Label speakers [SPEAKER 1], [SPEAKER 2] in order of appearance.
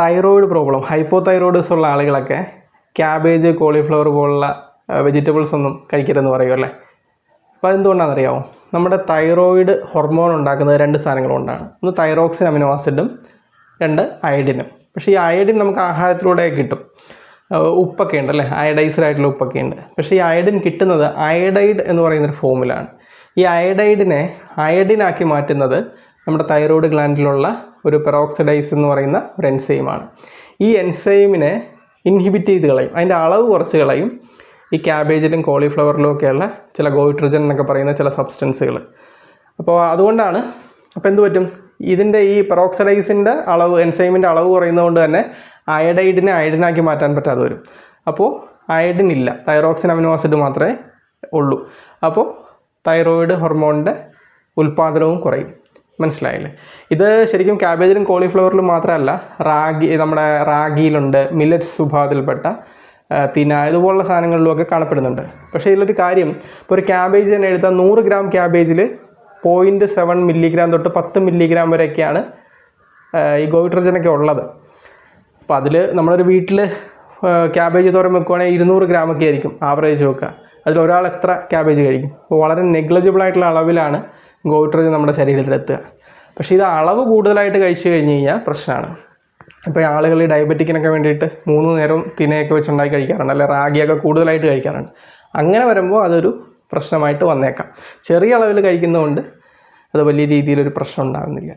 [SPEAKER 1] Thyroid problem hypo thyroids ഉള്ള ആളുകളൊക്കെ cabbage cauliflower പോലുള്ള വെജിറ്റബിൾസ് ഒന്നും കഴിക്കരുതെന്ന് പറയുമല്ലേ അപ്പോൾ അതെന്തുകൊണ്ടാണെന്നറിയാമോ നമ്മുടെ തൈറോയിഡ് ഹോർമോൺ ഉണ്ടാക്കുന്നത് രണ്ട് സാധനങ്ങളുണ്ടാണ് ഒന്ന് തൈറോക്സിൻ അമിനോ ആസിഡും രണ്ട് അയഡിനും പക്ഷേ ഈ അയഡിൻ നമുക്ക് ആഹാരത്തിലൂടെ കിട്ടും. ഉപ്പൊക്കെ ഉണ്ട് അല്ലേ? അയഡൈസ്ഡ് ആയിട്ടുള്ള ഉപ്പൊക്കെ ഉണ്ട്. പക്ഷേ ഈ അയഡിൻ കിട്ടുന്നത് അയഡൈഡ് എന്ന് പറയുന്നൊരു ഫോമിലാണ് ഈ അയഡൈഡിനെ അയഡിനാക്കി മാറ്റുന്നത് നമ്മുടെ തൈറോയ്ഡ് ഗ്ലാൻഡിലുള്ള ഒരു പെറോക്സിഡൈസ് എന്ന് പറയുന്ന ഒരു എൻസൈമാണ് ഈ എൻസൈമിനെ ഇൻഹിബിറ്റ് ചെയ്ത് കളയും. അതിന്റെ അളവ് കുറച്ച് കളയും. ഈ ക്യാബേജിലും കോളിഫ്ലവറിലും ഒക്കെയുള്ള ചില ഗോയിട്രജൻ എന്നൊക്കെ പറയുന്ന ചില സബ്സ്റ്റൻസുകൾ അപ്പോൾ അതുകൊണ്ടാണ് അപ്പോൾ എന്തു പറ്റും? ഇതിന്റെ ഈ പെറോക്സൈഡൈസിന്റെ അളവ് എൻസൈമിന്റെ അളവ് കുറയുന്നതുകൊണ്ട് തന്നെ അയഡൈഡിനെ അയഡിനാക്കി മാറ്റാൻ പറ്റാതെ വരും. അപ്പോൾ അയഡിൻ ഇല്ല. തൈറോക്സിൻ അമിനോ ആസിഡ് മാത്രമേ ഉള്ളൂ. അപ്പോൾ തൈറോയിഡ് ഹോർമോണിന്റെ ഉൽപ്പാദനവും കുറയും. മനസ്സിലായില്ലേ? ഇത് ശരിക്കും ക്യാബേജിലും കോളിഫ്ലവറിലും മാത്രമല്ല റാഗി നമ്മുടെ റാഗിയിലുണ്ട് മില്ലറ്റ്സ് വിഭാഗത്തിൽപ്പെട്ട തിന ഇതുപോലുള്ള സാധനങ്ങളിലുമൊക്കെ കാണപ്പെടുന്നുണ്ട്. പക്ഷേ ഇതിലൊരു കാര്യം ഇപ്പോൾ ഒരു ക്യാബേജ് തന്നെ എടുത്താൽ നൂറ് ഗ്രാം ക്യാബേജിൽ പോയിന്റ് സെവൻ മില്ലിഗ്രാം തൊട്ട് പത്ത് മില്ലിഗ്രാം വരെയൊക്കെയാണ് ഈ ഗോയിട്രജനൊക്കെ ഉള്ളത്. അപ്പോൾ അതിൽ നമ്മളൊരു വീട്ടിൽ ക്യാബേജ് തോരം വെക്കുവാണെങ്കിൽ ഇരുന്നൂറ് ഗ്രാമൊക്കെ ആയിരിക്കും ആവറേജ് വെക്കുക. അതിൽ ഒരാൾ എത്ര ക്യാബേജ് കഴിക്കും? അപ്പോൾ വളരെ നെഗ്ലജിബിൾ ആയിട്ടുള്ള അളവിലാണ് ഗോയിട്രജൻ നമ്മുടെ ശരീരത്തിലെത്തുക പക്ഷേ ഇത് അളവ് കൂടുതലായിട്ട് കഴിച്ചു കഴിഞ്ഞ് കഴിഞ്ഞാൽ പ്രശ്നമാണ്. ഇപ്പോൾ ആളുകൾ ഈ ഡയബറ്റിക്കിനൊക്കെ വേണ്ടിയിട്ട് മൂന്ന് നേരം തിനയൊക്കെ വെച്ചുണ്ടാക്കി കഴിക്കാറുണ്ട്. അല്ലെങ്കിൽ റാഗിയൊക്കെ കൂടുതലായിട്ട് കഴിക്കാറുണ്ട്. അങ്ങനെ വരുമ്പോൾ അതൊരു പ്രശ്നമായിട്ട് വന്നേക്കാം. ചെറിയ അളവിൽ കഴിക്കുന്നതുകൊണ്ട് അത് വലിയ രീതിയിലൊരു പ്രശ്നം ഉണ്ടാകുന്നില്ല.